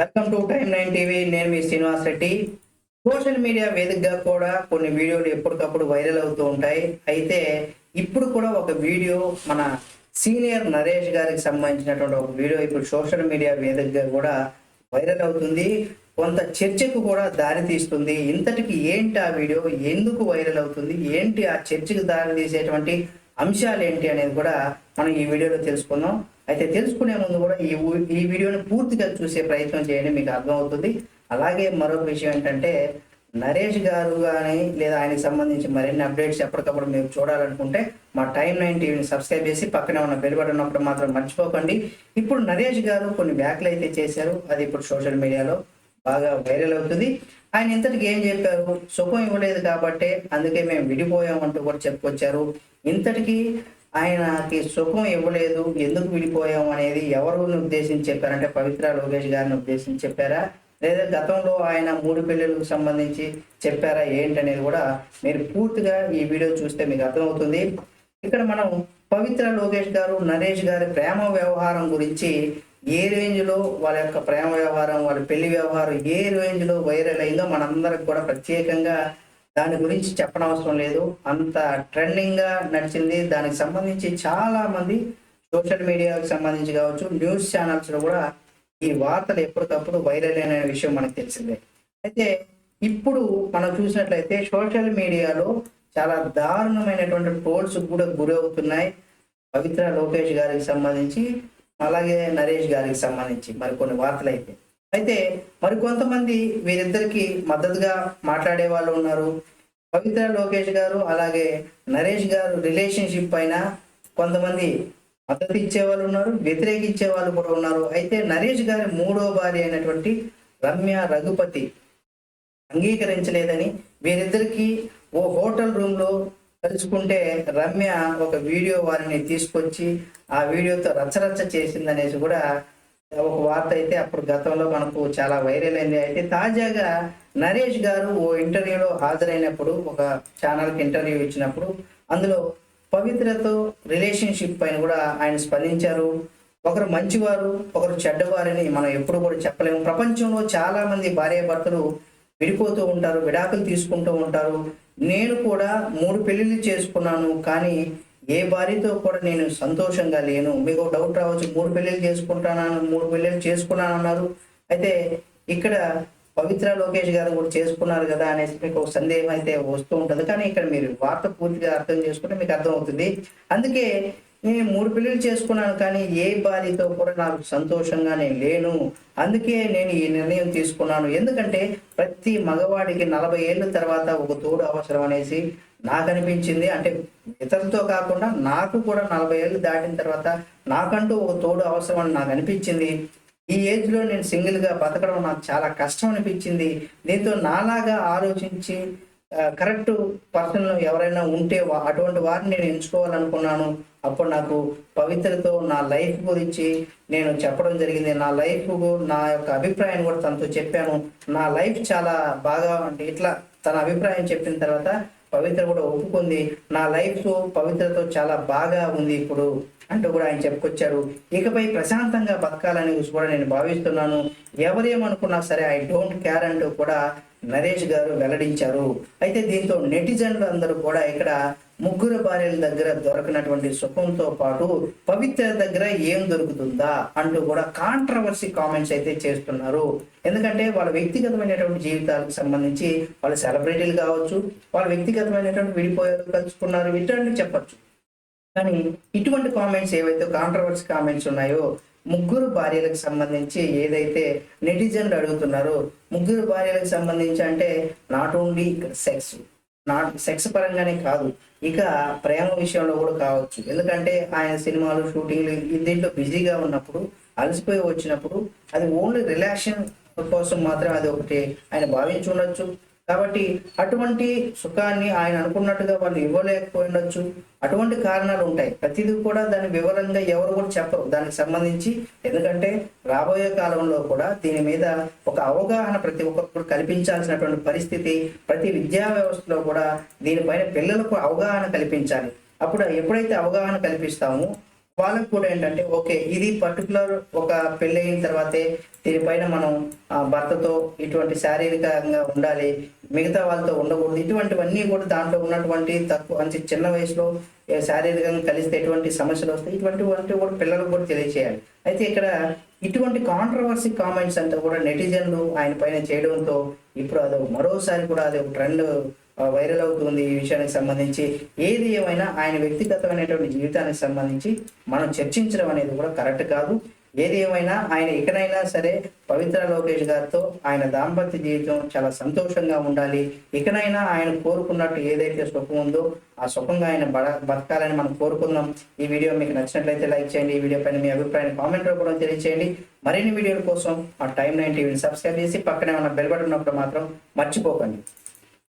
Welcome to Time Nine TV నేను మీ Srinivas Reddy. Social media వేదికగా కూడా కొన్ని వీడియోలు ఎప్పటికప్పుడు వైరల్ అవుతూ ఉంటాయి. అయితే ఇప్పుడు కూడా ఒక వీడియో మన సీనియర్ నరేష్ గారికి సంబంధించినటువంటి ఒక వీడియో ఇప్పుడు సోషల్ మీడియా వేదికగా కూడా వైరల్ అవుతుంది. కొంత చర్చకు కూడా దారి తీస్తుంది. ఇంతటికి ఏంటి ఆ వీడియో? ఎందుకు వైరల్ అవుతుంది? ఏంటి ఆ చర్చకు దారి తీసేటువంటి అంశాలు ఏంటి అనేది కూడా మనం ఈ వీడియోలో తెలుసుకుందాం. అయితే తెలుసుకునే ముందు కూడా ఈ ఈ వీడియోని పూర్తిగా చూసే ప్రయత్నం చేయండి మీకు అర్థమవుతుంది. అలాగే మరొక విషయం ఏంటంటే నరేష్ గారు కానీ లేదా ఆయనకి సంబంధించి మరిన్ని అప్డేట్స్ ఎప్పటికప్పుడు మీరు చూడాలనుకుంటే మా టైం నైన్ టీవీని సబ్స్క్రైబ్ చేసి పక్కనే ఉన్న బెల్ బటన్ ఉన్నప్పుడు మాత్రం మర్చిపోకండి. ఇప్పుడు నరేష్ గారు కొన్ని వ్యాఖ్యలు అయితే చేశారు. అది ఇప్పుడు సోషల్ మీడియాలో. బాగా వైరల్ అవుతుంది. ఆయన ఇంతటికి ఏం చెప్పారు? సుఖం ఇవ్వలేదు కాబట్టి అందుకే మేము విడిపోయాం అంటూ కూడా చెప్పుకొచ్చారు. ఇంతటికి ఆయనకి సుఖం ఇవ్వలేదు ఎందుకు విడిపోయాం అనేది ఎవరిని ఉద్దేశించి చెప్పారంటే పవిత్ర లోకేష్ గారిని ఉద్దేశించి చెప్పారా? లేదా గతంలో ఆయన మూడు పిల్లలకు సంబంధించి చెప్పారా? ఏంటనేది కూడా మీరు పూర్తిగా ఈ వీడియో చూస్తే మీకు అర్థమవుతుంది. ఇక్కడ మనం పవిత్ర లోకేష్ గారు నరేష్ గారి ప్రేమ వ్యవహారం గురించి ఏ రేంజ్లో వాళ్ళ యొక్క ప్రేమ వ్యవహారం వాళ్ళ పెళ్ళి వ్యవహారం ఏ రేంజ్లో వైరల్ అయిందో మనందరికి కూడా ప్రత్యేకంగా దాని గురించి చెప్పనవసరం లేదు. అంత ట్రెండింగ్గా నడిచింది. దానికి సంబంధించి చాలా మంది సోషల్ మీడియాకు సంబంధించి కావచ్చు న్యూస్ ఛానల్స్లో కూడా ఈ వార్తలు ఎప్పటికప్పుడు వైరల్ అయిన విషయం మనకు తెలిసిందే. అయితే ఇప్పుడు మనం చూసినట్లయితే సోషల్ మీడియాలో చాలా దారుణమైనటువంటి ట్రోల్స్ కూడా గురవుతున్నాయి. పవిత్ర లోకేష్ గారికి సంబంధించి అలాగే నరేష్ గారికి సంబంధించి మరి కొన్ని వార్తలు అయితే. అయితే మరి కొంతమంది వీరిద్దరికి మద్దతుగా మాట్లాడే వాళ్ళు ఉన్నారు. పవిత్ర లోకేష్ గారు అలాగే నరేష్ గారు రిలేషన్షిప్ పైన కొంతమంది మద్దతు ఇచ్చే వాళ్ళు ఉన్నారు వ్యతిరేకించే వాళ్ళు కూడా ఉన్నారు. అయితే నరేష్ గారి మూడో భార్య అయినటువంటి రమ్య రఘుపతి అంగీకరించలేదని వీరిద్దరికీ ఓ హోటల్ రూమ్లో తెలుసుకుంటే రమ్య ఒక వీడియో వారిని తీసుకొచ్చి ఆ వీడియోతో రచ్చరచ్చ చేసిందనేసి కూడా ఒక వార్త అయితే అప్పుడు గతంలో మనకు చాలా వైరల్ అయింది. అయితే తాజాగా నరేష్ గారు ఓ ఇంటర్వ్యూలో హాజరైనప్పుడు ఒక ఛానల్కి ఇంటర్వ్యూ ఇచ్చినప్పుడు అందులో పవిత్రతో రిలేషన్షిప్ పైన కూడా ఆయన స్పందించారు. ఒకరు మంచివారు ఒకరు చెడ్డవారని మనం ఎప్పుడు కూడా చెప్పలేము. ప్రపంచంలో చాలా మంది భార్యాభర్తలు విడిపోతూ ఉంటారు విడాకులు తీసుకుంటూ ఉంటారు. నేను కూడా మూడు పెళ్ళిళ్ళు చేసుకున్నాను కానీ ఏ భార్యతో కూడా నేను సంతోషంగా లేను. మీకు డౌట్ రావచ్చు మూడు పెళ్ళిళ్ళు చేసుకుంటాను మూడు పెళ్ళిళ్ళు చేసుకున్నాను అన్నారు. అయితే ఇక్కడ పవిత్ర లోకేష్ గారు కూడా చేసుకున్నారు కదా అనేసి మీకు ఒక సందేహం అయితే వస్తూ ఉంటుంది. కానీ ఇక్కడ మీరు వార్త పూర్తిగా అర్థం చేసుకుంటే మీకు అర్థమవుతుంది. అందుకే నేను మూడు పెళ్ళిళ్ళు చేసుకున్నాను కానీ ఏ భార్యతో కూడా నాకు సంతోషంగా నేను లేను. అందుకే నేను ఈ నిర్ణయం తీసుకున్నాను. ఎందుకంటే ప్రతి మగవాడికి నలభై ఏళ్ళ తర్వాత ఒక తోడు అవసరం అనేసి నాకు అనిపించింది. అంటే ఇతరులతో కాకుండా నాకు కూడా నలభై ఏళ్ళు దాటిన తర్వాత నాకంటూ ఒక తోడు అవసరం అని నాకు అనిపించింది. ఈ ఏజ్లో నేను సింగిల్గా బతకడం నాకు చాలా కష్టం అనిపించింది. దీంతో నాలాగా ఆలోచించి కరెక్ట్ పర్సన్ ఎవరైనా ఉంటే అటువంటి వారిని నేను ఎంచుకోవాలనుకున్నాను. అప్పుడు నాకు పవిత్రతో నా లైఫ్ గురించి నేను చెప్పడం జరిగింది. నా లైఫ్ నా యొక్క అభిప్రాయం కూడా తనతో చెప్పాను. నా లైఫ్ చాలా బాగా అంటే ఇట్లా తన అభిప్రాయం చెప్పిన తర్వాత పవిత్ర కూడా ఒప్పుకుంది. నా లైఫ్ పవిత్రతో చాలా బాగా ఉంది ఇప్పుడు అంటూ కూడా ఆయన చెప్పుకొచ్చారు. ఇకపై ప్రశాంతంగా బతకాలని కూడా నేను భావిస్తున్నాను. ఎవరేమనుకున్నా సరే ఐ డోంట్ కేర్ అంటూ కూడా నరేష్ గారు వెల్లడించారు. అయితే దీంతో నెటిజన్లు అందరూ కూడా ఇక్కడ ముగ్గురు భార్యల దగ్గర దొరకనటువంటి సుఖంతో పాటు పవిత్ర దగ్గర ఏం దొరుకుతుందా అంటూ కూడా కాంట్రవర్సీ కామెంట్స్ అయితే చేస్తున్నారు. ఎందుకంటే వాళ్ళ వ్యక్తిగతమైనటువంటి జీవితాలకు సంబంధించి వాళ్ళ సెలబ్రిటీలు కావచ్చు వాళ్ళ వ్యక్తిగతమైనటువంటి విడిపోయారు కలుసుకున్నారు ఇటువంటి చెప్పచ్చు. కానీ ఇటువంటి కామెంట్స్ ఏవైతే కాంట్రవర్సీ కామెంట్స్ ఉన్నాయో ముగ్గురు భార్యలకు సంబంధించి ఏదైతే నెటిజన్లు అడుగుతున్నారో ముగ్గురు భార్యలకు సంబంధించి అంటే not only sex not sex పరంగానే కాదు ఇక ప్రేమ విషయంలో కూడా కావచ్చు. ఎందుకంటే ఆయన సినిమాలు షూటింగ్లు దీంట్లో బిజీగా ఉన్నప్పుడు అలసిపోయి వచ్చినప్పుడు అది ఓన్లీ రిలాక్షన్ కోసం మాత్రం అది ఒకటి ఆయన భావించి ఉండొచ్చు. కాబట్టి అటువంటి సుఖాన్ని ఆయన అనుకున్నట్టుగా వాళ్ళు ఇవ్వలేకపోయినచ్చు అటువంటి కారణాలు ఉంటాయి. ప్రతిదీ కూడా దాని వివరంగా ఎవరు కూడా చెప్పరు. దానికి సంబంధించి ఎందుకంటే రాబోయే కాలంలో కూడా దీని మీద ఒక అవగాహన ప్రతి ఒక్కరు కల్పించాల్సినటువంటి పరిస్థితి ప్రతి విద్యా వ్యవస్థలో కూడా దీనిపైన పిల్లలకు అవగాహన కల్పించాలి. అప్పుడు ఎప్పుడైతే అవగాహన కల్పిస్తామో వాళ్ళకు కూడా ఏంటంటే ఓకే ఇది పర్టికులర్ ఒక పెళ్ళి అయిన తర్వాతే దీనిపైన మనం ఆ, భర్తతో ఇటువంటి శారీరకంగా ఉండాలి మిగతా వాళ్ళతో ఉండకూడదు. ఇటువంటివన్నీ కూడా దాంట్లో ఉన్నటువంటి తక్కువ మంచి చిన్న వయసులో శారీరకంగా కలిస్తే ఎటువంటి సమస్యలు వస్తాయి? ఇటువంటివంటి కూడా పిల్లలకు కూడా తెలియచేయాలి. అయితే ఇక్కడ ఇటువంటి కాంట్రవర్సీ కామెంట్స్ అంతా కూడా నెటిజన్లు ఆయన పైన చేయడంతో ఇప్పుడు అది మరోసారి కూడా అది ఒక ట్రెండ్ వైరల్ అవుతుంది ఈ విషయానికి సంబంధించి. ఏది ఏమైనా ఆయన వ్యక్తిగతమైనటువంటి జీవితానికి సంబంధించి మనం చర్చించడం అనేది కూడా కరెక్ట్ కాదు. ఏది ఏమైనా ఆయన ఇకనైనా సరే పవిత్ర లోకేష్ గారితో ఆయన దాంపత్య జీవితం చాలా సంతోషంగా ఉండాలి. ఇకనైనా ఆయన కోరుకున్నట్టు ఏదైతే సుఖం ఉందో ఆ సుఖంగా ఆయన బడ బతకాలని మనం కోరుకుందాం ఈ వీడియో మీకు నచ్చినట్లయితే లైక్ చేయండి. ఈ వీడియో పైన మీ అభిప్రాయాన్ని కామెంట్ రూపంలో తెలియచేయండి. మరిన్ని వీడియోల కోసం ఆ టైం నైన్ టీవీని సబ్స్క్రైబ్ చేసి పక్కనే ఉన్న బెల్ బటన్ ఉన్నప్పుడు మాత్రం మర్చిపోకండి.